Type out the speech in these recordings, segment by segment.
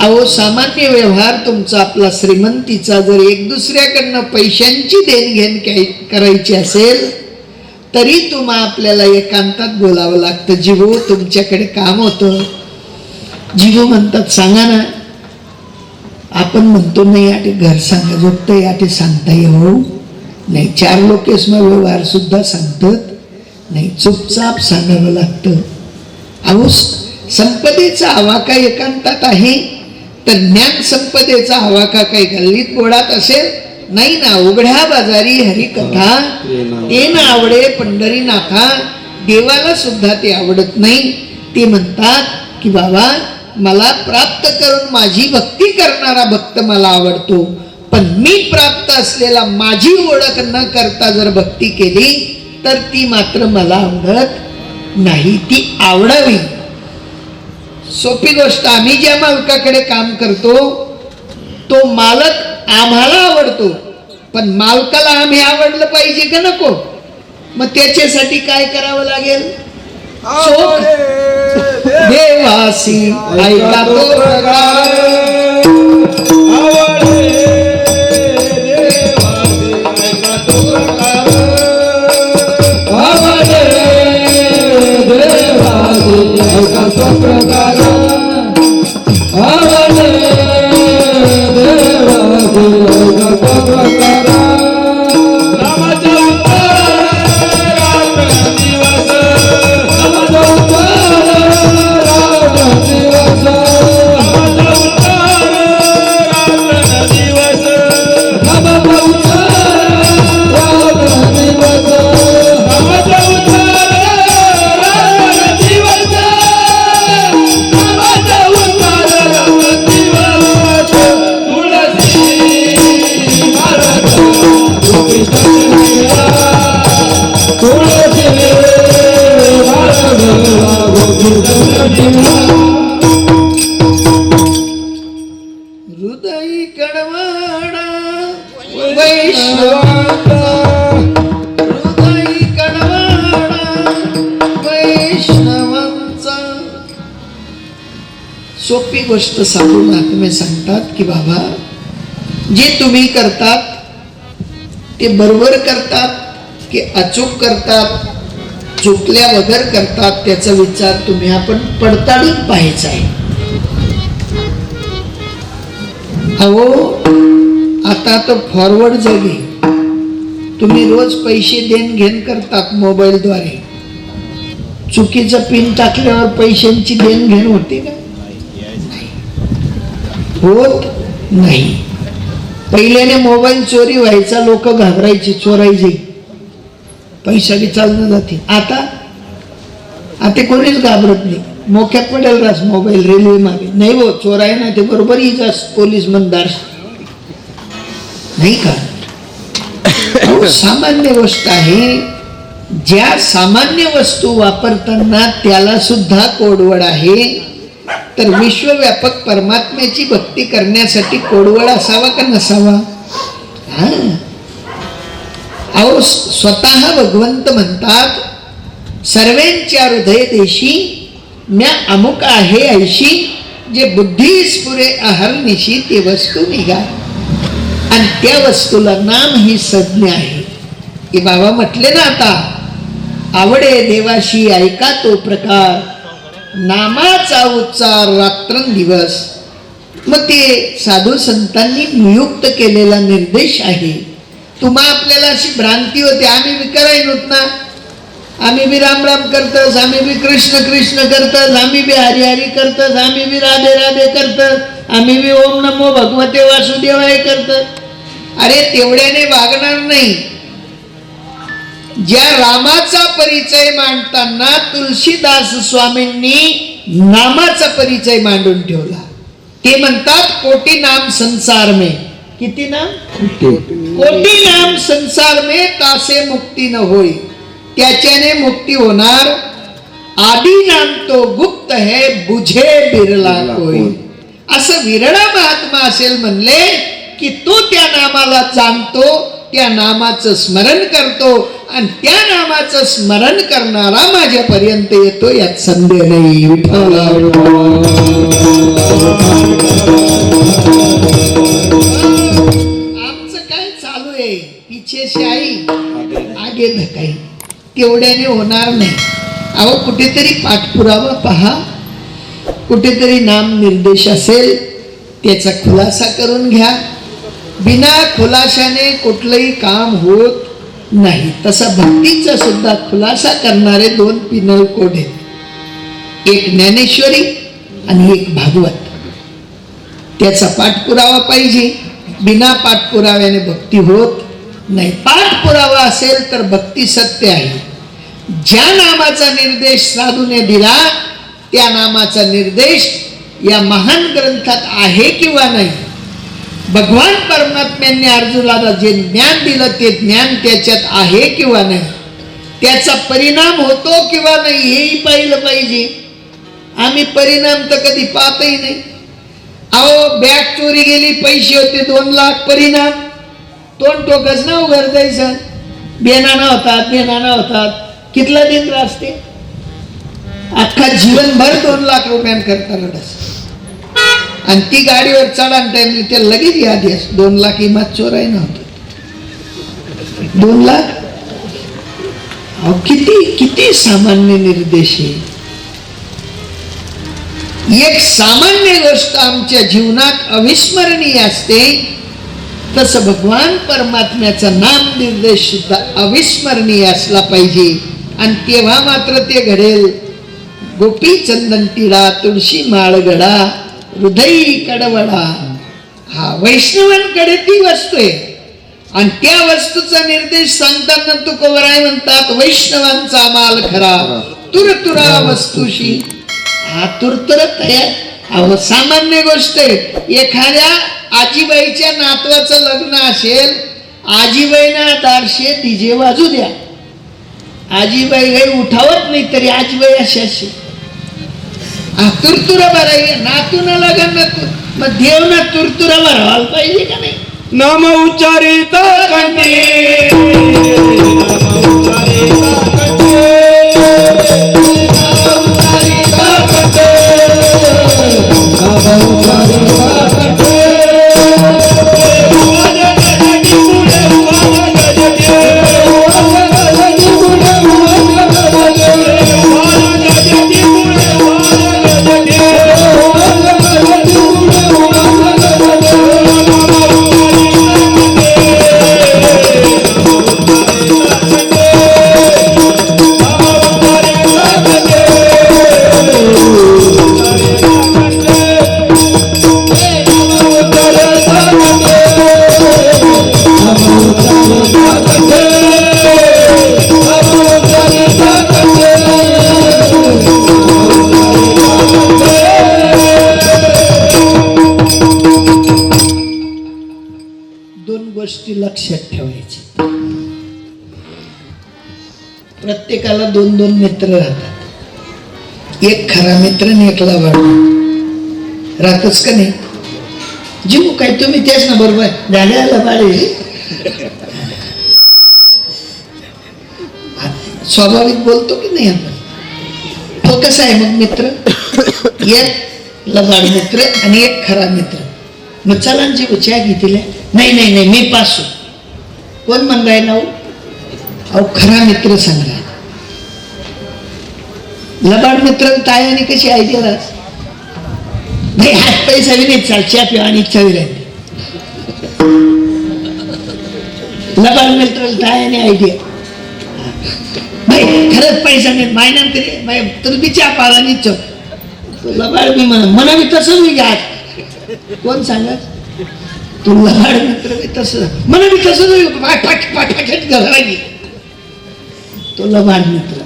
अहो सामान्य व्यवहार तुमचा आपला श्रीमंतीचा जर एक दुसऱ्याकडनं पैशांची देणघेण करायची असेल तरी तुम्हा आपल्याला एकांतात बोलावं लागतं. जीवो तुमच्याकडे काम होतं. जीवो म्हणतात सांगा ना आपण म्हणतो नाही याटे घर सांगा झोपतं या ते सांगता येऊ हो. नाही चार लोकेसमा व्यवहार सुद्धा सांगतात. नाही चुपचाप सांगावं लागतं. अहो संपदेचा आवाका एकांतात आहे. तर ज्ञान संपदेचा आवाका काही गल्लीत गोडात असेल? नाही ना उघड्या बाजारी हरिकथा. ते ना आवडे पंढरीनाथा. देवाला सुद्धा ते आवडत नाही. ते म्हणतात की बाबा मला प्राप्त करून माझी भक्ती करणारा भक्त मला आवडतो. पण मी प्राप्त असलेला माझी ओळख न करता जर भक्ती केली तर ती मात्र मला आवडत नाही. ती आवडावी. सोपी गोष्ट. आम्ही ज्या मालकाकडे काम करतो तो मालक आम्हाला आवडतो. पण मालकाला आम्ही आवडलं पाहिजे का नको? मग त्याच्यासाठी काय करावं लागेल? देवासी ऐका तो प्रकार. गोष्ट सांगू महात्मे सांगतात की बाबा जे तुम्ही करतात ते बरोबर करतात की अचूक करतात चुकल्या वगैरे करतात त्याचा विचार तुम्ही आपण पडताळून पाहायचा आहे. अहो आता तर फॉरवर्ड जगे. तुम्ही रोज पैसे देण घेण करतात मोबाईलद्वारे चुकीचं पिन टाकल्यावर पैशांची देण घेण होते का? होत नाही. पहिल्याने मोबाईल चोरी व्हायचा लोक घाबरायचे चोरायचे. पैसा बी चालणं जाते आता आता कोणीच घाबरत नाही. मोक्यात पडेल रास मोबाईल रेल्वे मागे. नाही हो चोराय ना ते बरोबर जास पोलीस मंदार नाही का? सामान्य गोष्ट आहे ज्या सामान्य वस्तू वापरताना त्याला सुद्धा कोडवड आहे तर विश्वव्यापक परमात्म्याची भक्ती करण्यासाठी कोडवळ असावा का नसावा? हा. अहो स्वतः भगवंत म्हणतात सर्वांच्या हृदय देशी म्या अमुक आहे ऐशी जे बुद्धी स्फुरे अहर्निशी ते वस्तू निघा. आणि त्या वस्तूला नाम ही संज्ञा आहे. की बाबा म्हटले ना आता आवडे देवाशी ऐका तो प्रकार. नामाचा उच्चार रात्रंदिवस मग ते साधू संतांनी नियुक्त केलेला निर्देश आहे. तुम्हा आपल्याला अशी भ्रांती होते आम्ही बी करायनोत ना. आम्ही बी राम राम करतस आम्ही बी कृष्ण कृष्ण करतस आम्ही बी हरी हरी करतस आम्ही बी राधे राधे करतस आम्ही बी ओम नमो भगवते वासुदेवाय करतस. अरे तेवढ्याने वागणार नाही. ज्या रामाचा परिचय मांडताना तुलसीदास स्वामींनी नामाचा परिचय मांडून ठेवला. ते म्हणतात कोटी नाम संसार में. किती नाम? कोटी. नाम संसार में कासे मुक्ती न होई. त्याच्याने मुक्ती होणार. आदी नाम तो गुप्त है बुझे बिरला कोई. असं विरळा महात्मा असेल म्हणले की तो त्या नामाला जाणतो त्या नामाचं स्मरण करतो आणि त्या नामाचं स्मरण करणारा माझ्यापर्यंत येतो यात संदेह नाही. आमचं काय चालू आहे? तिचे शाई आगे धकाई. तेवढ्याने होणार नाही. अहो कुठेतरी पाठपुरावा पहा. कुठेतरी नाम निर्देश असेल त्याचा खुलासा करून घ्या. बिना खुलाशाने कुठलंही काम होत नाही तसा भक्तीचा सुद्धा खुलासा करणारे दोन पिनल कोड आहेत एक ज्ञानेश्वरी आणि एक भागवत. त्याचा पाठपुरावा पाहिजे. बिना पाठपुराव्याने भक्ती होत नाही. पाठपुरावा असेल तर भक्ती सत्य आहे. ज्या नामाचा निर्देश साधूने दिला त्या नामाचा निर्देश या महान ग्रंथात आहे किंवा नाही? भगवान परमात्म्यांनी अर्जुनाला जे ज्ञान दिलं ते ज्ञान त्याच्यात आहे किंवा नाही? त्याचा परिणाम होतो किंवा नाही हेही पाहिलं पाहिजे. आम्ही परिणाम तर कधी पाहतही नाही. अहो बॅग चोरी गेली पैसे होते दोन लाख परिणाम. तोंड टोकच ना उघड जायचं बेनाना होतात बेनाना होतात. कितला दिन रास्ते? अख्खा जीवनभर दोन लाख रुपयांकरता रडस. आणि ती गाडीवर चढान टाइमली ते लगेच यादी असते. दोन लाख इमात चोराय नव्हतं. दोन लाख? अहो किती किती सामान्य निर्देश आहे? एक सामान्य गोष्ट आमच्या जीवनात अविस्मरणीय असते. तसं भगवान परमात्म्याचा नाम निर्देश सुद्धा अविस्मरणीय असला पाहिजे. आणि तेव्हा मात्र ते घडेल. गोपी चंदन टिळा तुळशी माळगडा हृदय कडवडा हा वैष्णवांकडे ती वस्तू आहे. आणि त्या वस्तूचा निर्देश सांगताना तुकोबराय म्हणतात वैष्णवांचा माल खरा तुरतुरा वस्तूशी. हा तुर तुरत अहो सामान्य गोष्ट आहे. एखाद्या आजीबाईच्या नातवाचं लग्न असेल आजीबाईना दारशे डीजे वाजू द्या. आजीबाई काही उठावत नाही तरी आजीबाई अशी अशी. हा तुरतुरा भराय नातून लगन ना तू मग देव ना तुरतुरा भरावाला पाहिजे का नाही नाम उच्चारित कंठी नाम उच्चारित दोन दोन मित्र राहतात. एक खरा मित्र आणि एक लबाड. राहतच का नाही? जीव काय तुम्ही तेच ना बरोबर. झाल्याला लबाडे स्वाभाविक बोलतो की नाही आपण? तो कसा आहे मग मित्र. एक लबाड मित्र आणि एक खरा मित्र. मग चला जीव चहा घेतील नाही नाही नाही मी पासू. कोण म्हण राहिला अहो खरा मित्र सांगा लबाड मित्र तायाने कशी आयडिया राहत भाई हात पैसा बी नाही चाल चहा पिवा आणि इच्छा बी राहते लबाड मित्र तायाने आयडिया भाई खरंच पैसा नाही मायना तरी भाई तर बी चहा पाला आणि इच्छा लबाड मी म्हणा म्हणा मी तसंच मी घ्या कोण सांगत? तू लबाड मित्र बी तसं. म्हणा मी तसंच होईल. पाठ पाठ पाठ पाठ तो लबाड मित्र.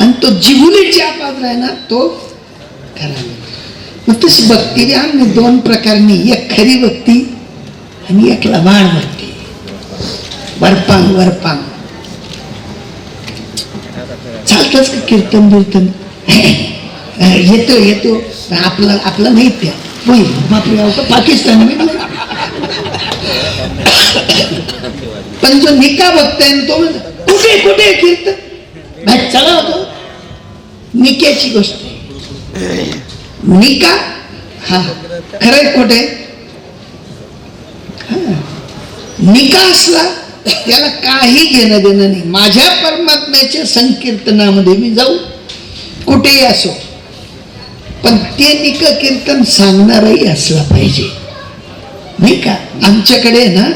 आणि तो जिभुली ज्या पात्र आहे ना तो करावा मग तशी भक्ती बी आम्ही दोन प्रकारनी एक खरी भक्ती आणि एक लबाड भक्ती. वरपांग वरपांग. चालतच का कीर्तन बिर्तन? येतो येतो. आपलं आपलं नाही त्या बापरे पाकिस्तान पण जो निका बघताय ना तो म्हणतो, कुठे कुठे कीर्तन? चला होतो निक्याची गोष्ट. निका? हा. खरंय खोटे निका असला त्याला काही घेणं देणं नाही. माझ्या परमात्म्याच्या संकीर्तनामध्ये मी जाऊ कुठेही असो. पण ते निक कीर्तन सांगणारही असला पाहिजे. नाही का? आमच्याकडे ना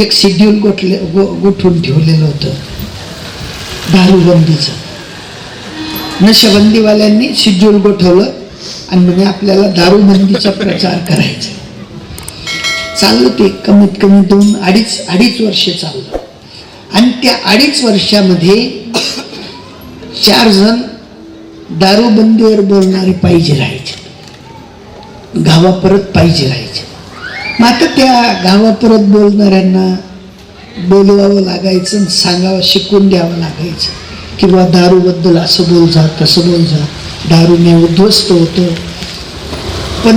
एक शेड्यूल गोठले गो गोठवून ठेवलेलं होतं. दारूबंदीचं. नशबंदीवाल्यांनी शेड्यूल गोठवलं आणि म्हणे आपल्याला दारूबंदीचा प्रचार करायचा चाललं ते कमीत कमी दोन अडीच अडीच वर्ष चाललं. आणि त्या अडीच वर्षामध्ये चार जण दारूबंदीवर बोलणारे पाहिजे राहायचे. गावा परत पाहिजे राहायचे. मग आता त्या गावा परत बोलणाऱ्यांना बोलवावं लागायचं आणि सांगावं शिकून द्यावं लागायचं. किंवा दारूबद्दल असं बोल जा तसं बोल जा. दारूने उद्ध्वस्त होतं. पण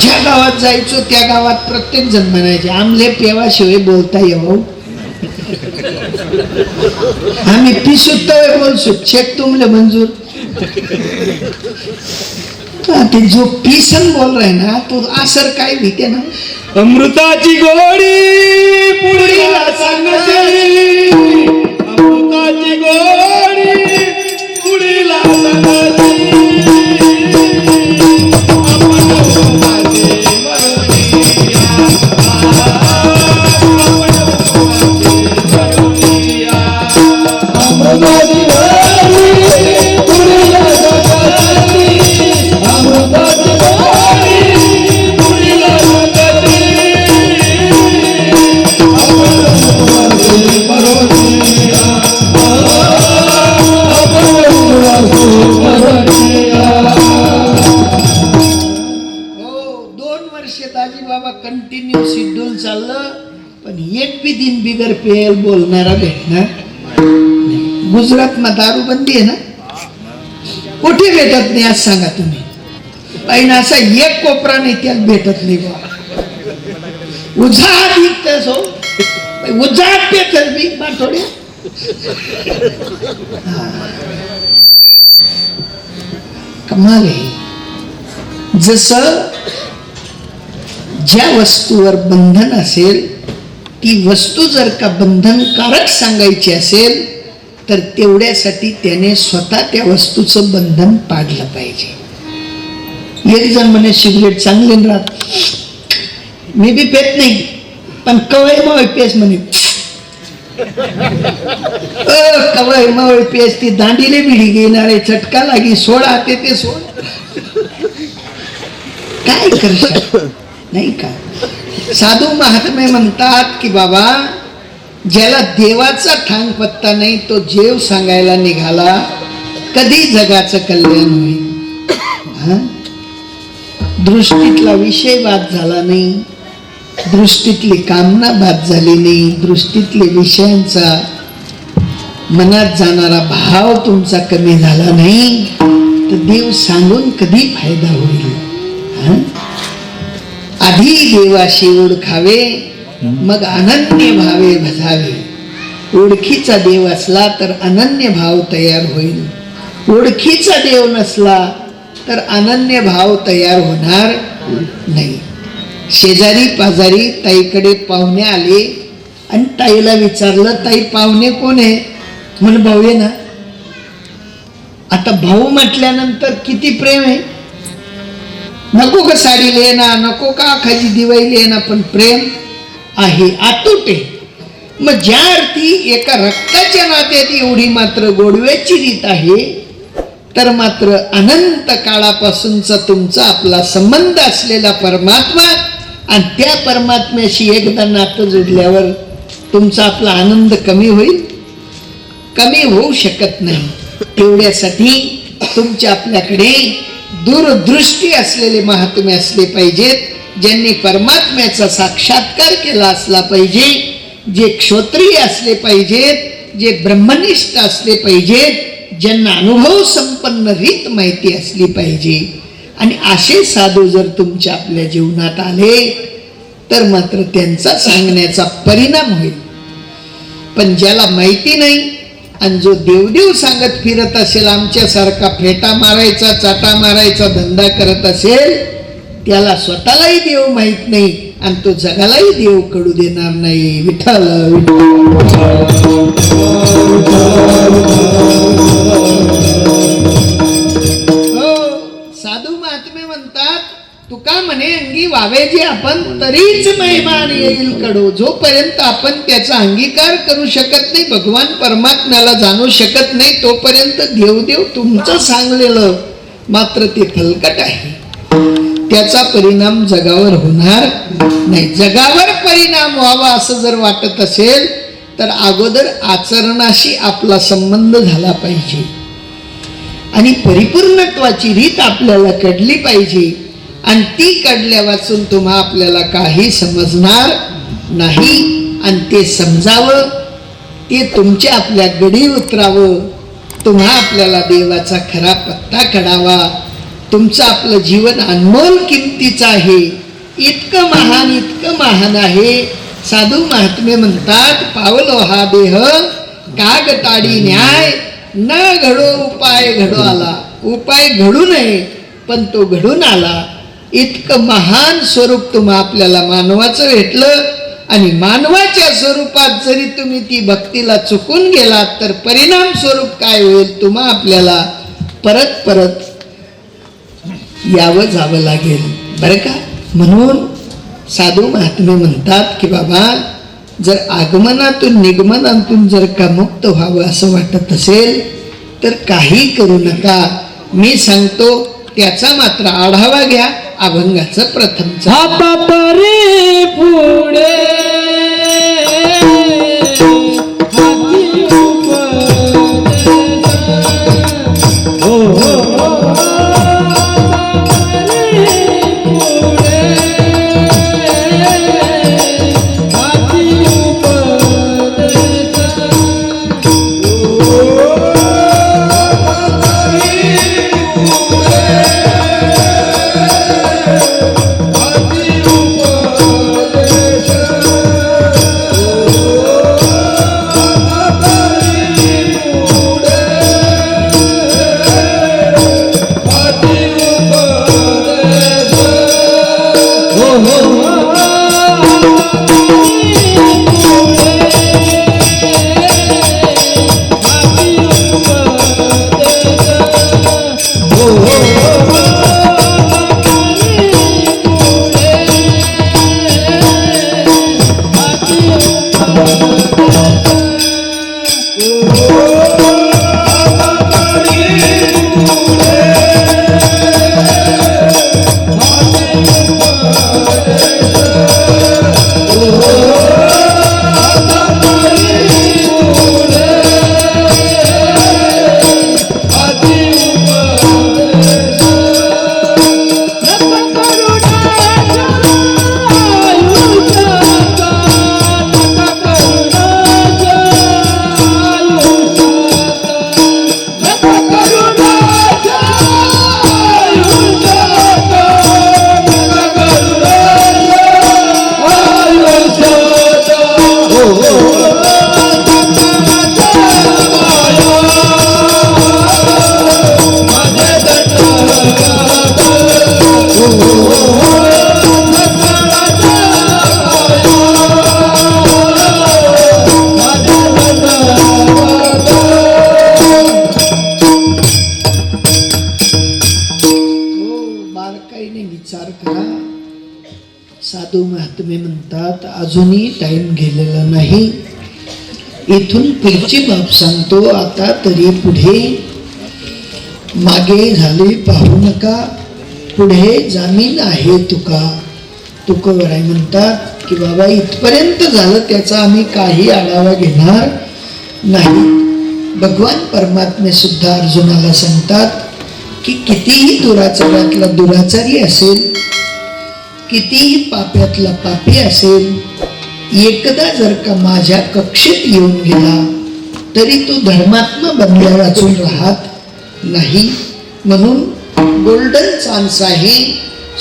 ज्या गावात जायचो त्या गावात प्रत्येक जण म्हणायचे आमले पेवाशिवाय बोलता येऊ आम्ही पिसुत बोलसू शेत तुमले मंजूर. ते जो पिसन बोल रहे ना तो असर काय भीते ना? अमृताची गोडी पुढील सांगते. अमृताची गोडी दाजी बाबा कंटिन्यू शेड्यूल चाललं पण एक बी दिन बिगर पेल बोलणारा भेटणार नाही. गुजरातમાં दारूबंदी आहे ना? कुठे भेटत नाही आज सांगा तुम्ही? पण असा एक कोपरा नाही त्यात भेटत नाही बा उजाड विकतेस हो उजाड पेतर मी बा थोडे. कमाल आहे. जसं ज्या वस्तूवर बंधन असेल ती वस्तू जर का बंधनकारक सांगायची असेल तर तेवढ्यासाठी त्याने स्वतः त्या वस्तूचं बंधन पाडलं पाहिजे. एक जण म्हणे सिगरेट चांगले राहत. मी बी पेत नाही पण कवय मवय पेस म्हणे. अ, कवय मवय पेस ती दांडीले बिडी घेणारे चटका लागी सोडा ते ते सोड. काय करशाल? नाही का? साधू महात्मे म्हणतात की बाबा ज्याला देवाचा ठांग पत्ता नाही तो जेव सांगायला निघाला कधी जगाचं कल्याण होईल? दृष्टीतला विषय बाद झाला नाही. दृष्टीतली कामना बाद झाली नाही. दृष्टीतले विषयांचा मनात जाणारा भाव तुमचा कमी झाला नाही. तर देव सांगून कधी फायदा होईल? आधी देवाशी ओळखावे मग अनन्य भावे भजावे. ओळखीचा देव असला तर अनन्य भाव तयार होईल. ओळखीचा देव नसला तर अनन्य भाव तयार होणार नाही. शेजारी पाजारी ताईकडे पाहुणे आले आणि ताईला विचारलं ताई पाहुणे कोण आहे? म्हण भाऊ आहे ना. आता भाऊ म्हटल्यानंतर किती प्रेम आहे? नको का साडी लेना नको का खाजी दिवाळी लेना पण प्रेम आहे आतोटे मग ज्या अर्थी एका रक्ताच्या नात्यात एवढी मात्र गोडव्याची रीत आहे तर मात्र अनंत काळापासूनचा तुमचा आपला संबंध असलेला परमात्मा आणि त्या परमात्म्याशी एकदा नातं जोडल्यावर तुमचा आपला आनंद कमी होईल. कमी होऊ शकत नाही. तेवढ्यासाठी तुमच्या आपल्याकडे दूरदृष्टी असलेले महात्मे असले पाहिजेत ज्यांनी परमात्म्याचा साक्षात्कार केला असला पाहिजे जे क्षोत्रिय असले पाहिजेत जे ब्रह्मनिष्ठ असले पाहिजेत ज्यांना अनुभव संपन्न रीत माहिती असली पाहिजे. आणि असे साधू जर तुमच्या आपल्या जीवनात आले तर मात्र त्यांचा सांगण्याचा परिणाम होईल. पण ज्याला माहिती नाही आणि जो देवदेव सांगत फिरत असेल आमच्यासारखा फेटा मारायचा चाटा मारायचा धंदा करत असेल त्याला स्वतःलाही देव माहीत नाही आणि तो जगालाही देव कडू देणार नाही. विठ्ठल विठ्ठल. तुका म्हणे अंगी वावे जे आपण तरीच मेहमान येईल कडो. जोपर्यंत आपण त्याचा अंगीकार करू शकत नाही भगवान परमात्म्याला जाणू शकत नाही तोपर्यंत देवदेव तुमचं सांगलेलं मात्र ते फलकट आहे. त्याचा परिणाम जगावर होणार नाही. जगावर परिणाम व्हावा असं जर वाटत असेल तर अगोदर आचरणाशी आपला संबंध झाला पाहिजे. आणि परिपूर्णत्वाची रीत आपल्याला कळली पाहिजे. आणि ती कळल्या वाचून तुम्हा आपल्याला काही समजणार नाही. आणि ते समजावं ते तुमच्या आपल्या गडी उतरावं. तुम्हा आपल्याला देवाचा खरा पत्ता कळावा तुमचं आपलं जीवन अनमोल किमतीचं आहे. इतकं महान इतकं महान आहे. साधू महात्मे म्हणतात पावलो हा देह काग ताडी न्याय. न घडो उपाय घडो आला. उपाय घडू नये पण तो घडून आला. इतकं महान स्वरूप तुम्हा आपल्याला मानवाचं भेटलं. आणि मानवाच्या स्वरूपात जरी तुम्ही ती भक्तीला चुकून गेलात तर परिणाम स्वरूप काय होईल तुम्हा आपल्याला परत परत यावं जावं लागेल. बरं का? म्हणून साधू महात्मे म्हणतात की बाबा जर आगमनातून निगमनातून जर का मुक्त व्हावं असं वाटत असेल तर काही करू नका. मी सांगतो त्याचा मात्र आढावा घ्या. अभंगाचं प्रथम झापा तरी पुढे. अजूनही टाईम गेलेला नाही. इथून पुढची बाब सांगतो आता तरी पुढे मागे झाले पाहू नका. पुढे जामीन आहे तुका. तुकवराय म्हणतात की बाबा इथपर्यंत झालं त्याचा आम्ही काही आढावा घेणार नाही. भगवान परमात्मे सुद्धा अर्जुनाला सांगतात की कितीही दुराचारातला दुराचारी असेल कितीही पाप्यातला पापी असेल एकदा जर का माझ्या कक्षेत येऊन गेला तरी तो धर्मात्मा बनल्या वाचून राहत नाही. म्हणून गोल्डन चान्स आहे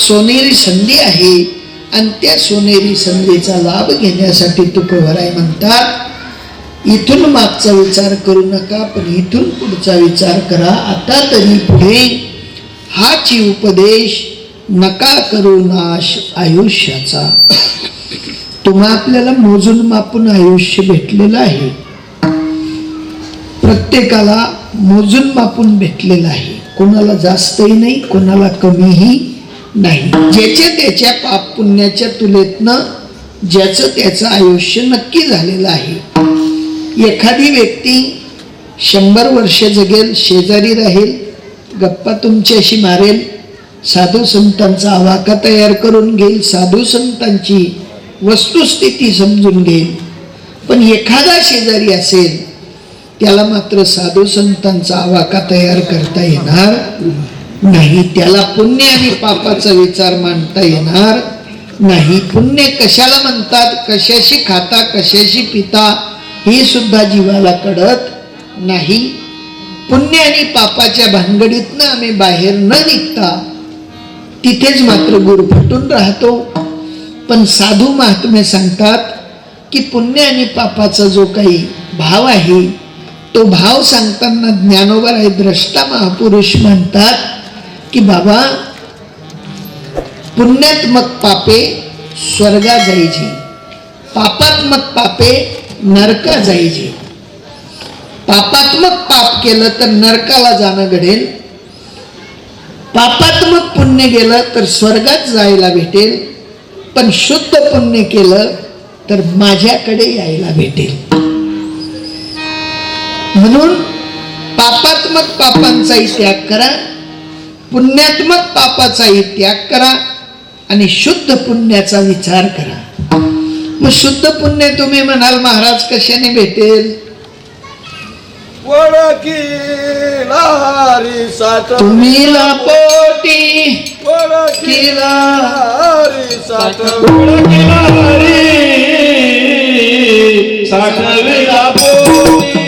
सोनेरी संधी आहे आणि त्या सोनेरी संधीचा लाभ घेण्यासाठी तुकोबराय म्हणतात. इथून मागचा विचार करू नका पण इथून पुढचा विचार करा. आता तरी पुढे हाची उपदेश नका करू नाश आयुष्याचा. तुम्हा आपल्याला मोजून मापून आयुष्य भेटलेलं आहे. प्रत्येकाला मोजून मापून भेटलेलं आहे. कोणाला जास्तही नाही कोणाला कमीही नाही. ज्याच्या त्याच्या पाप पुण्याच्या तुलनेतनं ज्याचं त्याचं आयुष्य नक्की झालेलं आहे. एखादी व्यक्ती शंभर वर्ष जगेल शेजारी राहील गप्पा तुमच्याशी मारेल साधू संतांचा आवाका तयार करून घेईल साधू संतांची वस्तुस्थिती समजून घेईल. पण एखादा शेजारी असेल त्याला मात्र साधू संतांचा आवाका तयार करता येणार नाही. त्याला पुण्य आणि पापाचा विचार मांडता येणार नाही. पुण्य कशाला म्हणतात? कशाशी खाता कशाशी पिता हे सुद्धा जीवाला कळत नाही. पुण्य आणि पापाच्या भानगडीतनं आम्ही बाहेर न निघता तिथेच मात्र गुरफटून राहतो. पण साधू महात्मे सांगतात की पुण्य आणि पापाचा जो काही भाव आहे तो भाव सांगताना ज्ञानोबर आहे द्रष्टा महापुरुष म्हणतात की बाबा पुण्यात्मक पापे स्वर्गा जायचे. पापात्मक पापे नरका जायचे. पापात्मक पाप केलं तर नरकाला जाणं घडेल. पापात्मक पुण्य गेलं तर स्वर्गात जायला भेटेल. पण शुद्ध पुण्य केलं तर माझ्याकडे यायला भेटेल. म्हणून पापात्मक पापांचाही त्याग करा पुण्यात्मक पापाचाही त्याग करा आणि शुद्ध पुण्याचा विचार करा. मग शुद्ध पुण्य तुम्ही म्हणाल महाराज कशाने भेटेल? वडकीला हरी साठ तुम्ही पोटी वडकीला हरी साठ ओळखीला हरी साठविला पोटी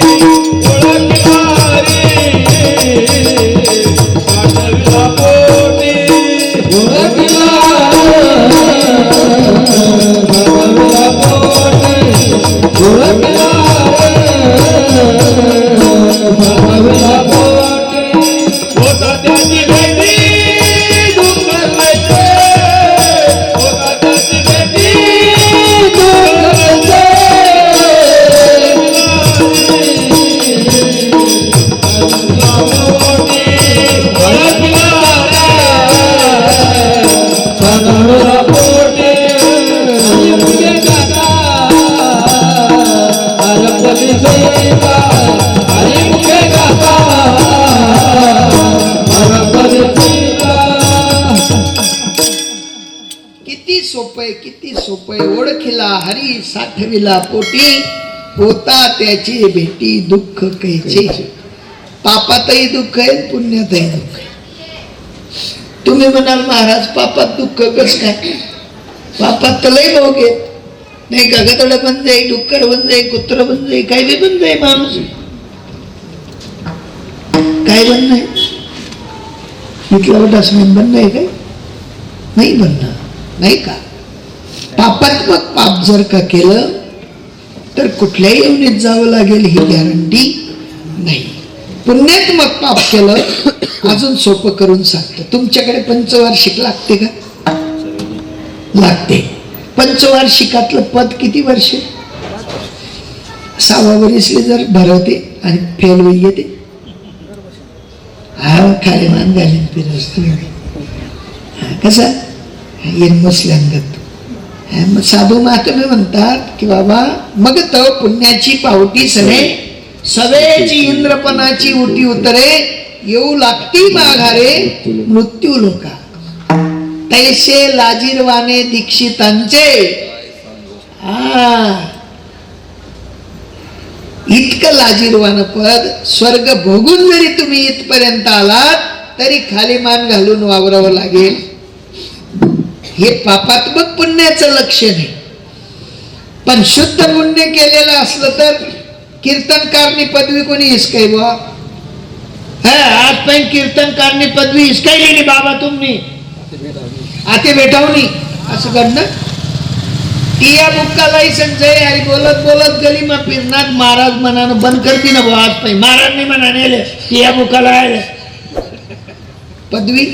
साठविला पोटी होता त्याची भेटी दुःख कैचे. पापातही दुःख आहे पुण्यातही दुःख आहे. तुम्ही म्हणाल महाराज पापात दुःख कस काय? पापात तर लय भोग आहेत. नाही गदड बंद आहे डुक्कर बंद आहे कुत्र बंद आहे काय बी बंद आहे माणूस. काय बंद आहे इथला डस्टबिन बंद आहे काय? नाही बनणार. नाही का? पापात्मक पाप जर का केलं तर कुठल्याही योनीत जावं लागेल ही गॅरंटी नाही. पुण्यात्मक पाप केलं अजून सोपं करून सांगतो. तुमच्याकडे पंचवार्षिक लागते का? लागते. पंचवार्षिकातलं पद किती वर्ष? सहावा वरीसले जर भरवते आणि फेल होईल येते. हा खाली मान घालीन फिरस कसा? येन बसल्यानगत साधू महात्मे म्हणतात की बाबा मग तो पुण्याची पावती सरे सवेची इंद्रपणाची उटी उतरे येऊ लागती माघारे मृत्यू लोका. तैसे लाजीरवाने दीक्षितांचे. हा इतकं लाजीरवान पद स्वर्ग भोगून जरी तुम्ही इथपर्यंत आलात तरी खाली मान घालून वावरावं लागेल. हे पापात्मक पुण्याचं लक्षण नाही पण शुद्ध पुण्य केलेलं असलं तर कीर्तनकारनी पदवी कोणी हिसकाय बुवा? हा आज पण कीर्तनकारनी पदवी हिसकायलेली बाबा तुम्ही. आते भेटावनी असं घडणं टिया बुक्का लायसन्स आहे अरे बोलत बोलत गली मग फिरणार महाराज मनानं बंद करते ना बुवा आज पण. महाराज नाही म्हणा नेले टिया बुक्का लायले पदवी?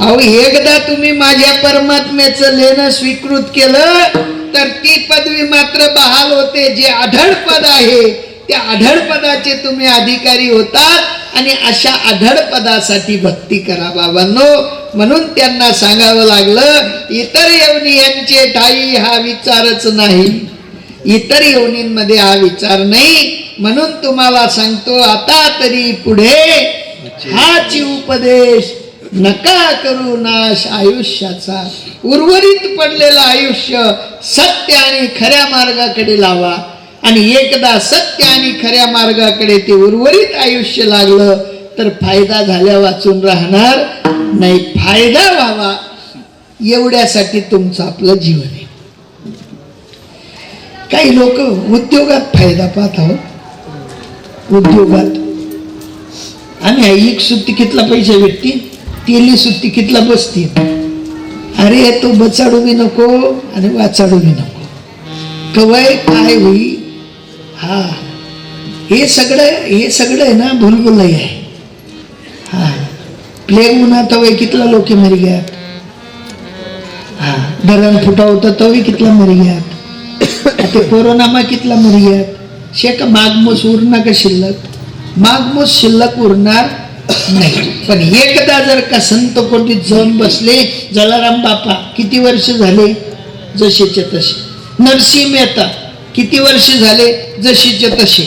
अहो एकदा तुम्ही माझ्या परमात्म्याचं लेणं स्वीकृत केलं तर ती पदवी मात्र बहाल होते. जे आढळ पद आहे त्या आढळ पदाचे तुम्ही अधिकारी होतात आणि अशा आढळ पदासाठी भक्ती करा बाबांनो. म्हणून त्यांना सांगावं लागलं इतर येवनी यांचे ठाई हा विचारच नाही. इतर योनींमध्ये हा विचार नाही. म्हणून तुम्हाला सांगतो आता तरी पुढे हाच उपदेश नका करू नाश आयुष्याचा. उर्वरित पडलेलं आयुष्य सत्य आणि खऱ्या मार्गाकडे लावा. आणि एकदा सत्य आणि खऱ्या मार्गाकडे ते उर्वरित आयुष्य लागलं तर फायदा झाल्या वाचून राहणार नाही फायदा व्हावा. एवढ्यासाठी तुमचं आपलं जीवन आहे. काही लोक उद्योगात फायदा पाहत आहोत. उद्योगात. आणि ऐक सुट्टी कितला पैसे भेटतील? तेली सुट्टी कितला बसतील अरे तो बचाडू बी नको आणि वाचाडू बी नको. कवय काय होई? हा. हे सगळं हे सगळं आहे ना भुलभुलई आहे. हा. प्लेग म्हणा तवय कितला लोक मरी गयात हा. धरण होता तवय कितला मरी गयात आता कोरोनामा कितला मरी गयात शेक मागमोस उरणार का शिल्लक? मागमूस शिल्लक उरणार नाही. पण एकदा जर का संत कोटीत जाऊन बसले जलाराम बापा किती वर्ष झाले? जसेचे तसे. नरसिंह मेहता किती वर्ष झाले? जशीचे तसे.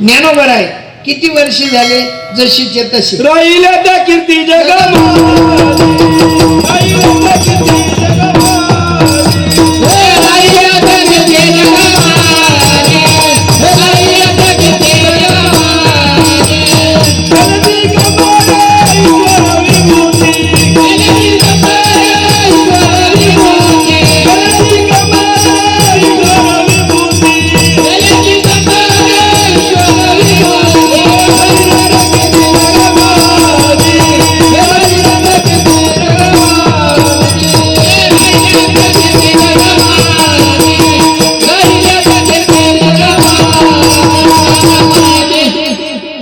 ज्ञानोबर आहे किती वर्ष झाले? जशीचे तसे. राहिल्या त्या कीर्ती जगा